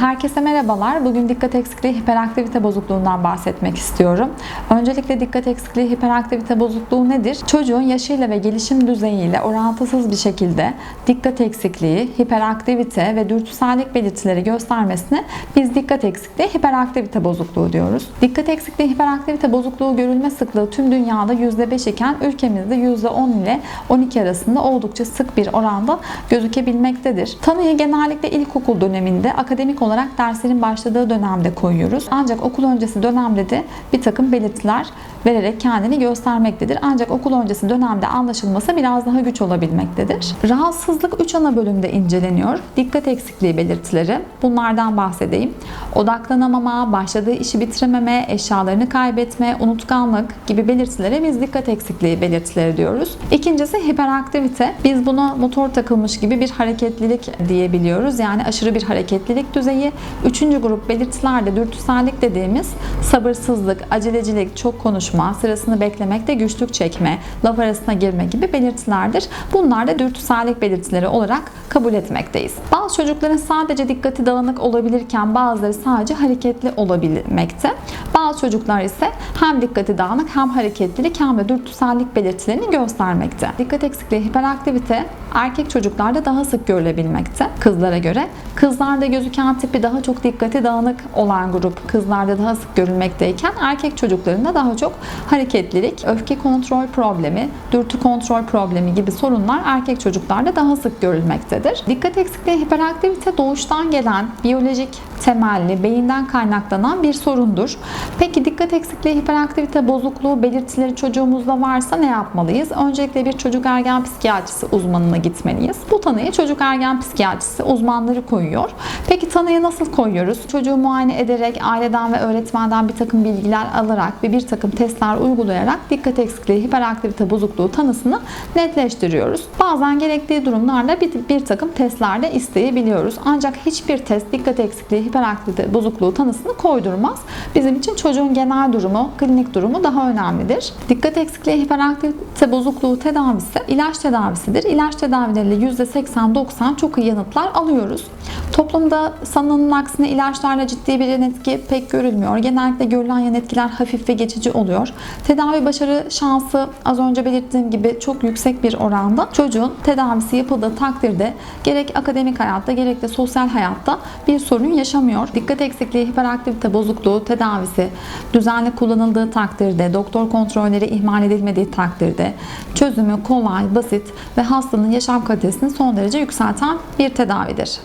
Herkese merhabalar. Bugün dikkat eksikliği hiperaktivite bozukluğundan bahsetmek istiyorum. Öncelikle dikkat eksikliği hiperaktivite bozukluğu nedir? Çocuğun yaşıyla ve gelişim düzeyiyle orantısız bir şekilde dikkat eksikliği, hiperaktivite ve dürtüsellik belirtileri göstermesine biz dikkat eksikliği hiperaktivite bozukluğu diyoruz. Dikkat eksikliği hiperaktivite bozukluğu görülme sıklığı tüm dünyada %5 iken ülkemizde %10 ile 12 arasında oldukça sık bir oranda gözükebilmektedir. Tanıyı genellikle ilkokul döneminde akademik olarak derslerin başladığı dönemde koyuyoruz. Ancak okul öncesi dönemde de bir takım belirtiler vererek kendini göstermektedir. Ancak okul öncesi dönemde anlaşılması biraz daha güç olabilmektedir. Rahatsızlık 3 ana bölümde inceleniyor. Dikkat eksikliği belirtileri. Bunlardan bahsedeyim. Odaklanamama, başladığı işi bitirememe, eşyalarını kaybetme, unutkanlık gibi belirtilere biz dikkat eksikliği belirtileri diyoruz. İkincisi hiperaktivite. Biz buna motor takılmış gibi bir hareketlilik diyebiliyoruz. Yani aşırı bir hareketlilik düzeyi. Üçüncü grup belirtilerde dürtüsellik dediğimiz sabırsızlık, acelecilik, çok konuşma, sırasını beklemekte güçlük çekme, laf arasına girme gibi belirtilerdir. Bunlar da dürtüsellik belirtileri olarak kabul etmekteyiz. Bazı çocukların sadece dikkati dağınık olabilirken bazıları sadece hareketli olabilmekte. Bazı çocuklar ise hem dikkati dağınık hem hareketlilik hem de dürtüsellik belirtilerini göstermekte. Dikkat eksikliği, hiperaktivite erkek çocuklarda daha sık görülebilmekte kızlara göre. Kızlarda gözüken tipi daha çok dikkati dağınık olan grup kızlarda daha sık görülmekteyken erkek çocuklarında daha çok hareketlilik, öfke kontrol problemi, dürtü kontrol problemi gibi sorunlar erkek çocuklarda daha sık görülmektedir. Dikkat eksikliği hiperaktivite doğuştan gelen biyolojik temelli, beyinden kaynaklanan bir sorundur. Peki dikkat eksikliği hiperaktivite bozukluğu belirtileri çocuğumuzda varsa ne yapmalıyız? Öncelikle bir çocuk ergen psikiyatrisi uzmanına gitmeliyiz. Bu tanıyı çocuk ergen psikiyatrisi uzmanları koyuyor. Peki tanıyı nasıl koyuyoruz? Çocuğu muayene ederek, aileden ve öğretmenden bir takım bilgiler alarak ve bir takım testler uygulayarak dikkat eksikliği hiperaktivite bozukluğu tanısını netleştiriyoruz. Bazen gerektiği durumlarda bir, bir takım testler de isteyebiliyoruz. Ancak hiçbir test dikkat eksikliği hiperaktivite bozukluğu tanısını koydurmaz. Bizim için çocuğun genel durumu, klinik durumu daha önemlidir. Dikkat eksikliği hiperaktivite bozukluğu tedavisi ilaç tedavisidir. İlaç tedavileriyle %80-90 çok iyi yanıtlar alıyoruz. Toplumda sanılanın aksine ilaçlarla ciddi bir yan etki pek görülmüyor. Genellikle görülen yan etkiler hafif ve geçici oluyor. Tedavi başarı şansı az önce belirttiğim gibi çok yüksek bir oranda çocuğun tedavisi yapıldığı takdirde gerek akademik hayatta gerek de sosyal hayatta bir sorun yaşamıyor. Dikkat eksikliği, hiperaktivite bozukluğu tedavisi düzenli kullanıldığı takdirde, doktor kontrolleri ihmal edilmediği takdirde çözümü kolay, basit ve hastanın yaşam kalitesini son derece yükselten bir tedavidir.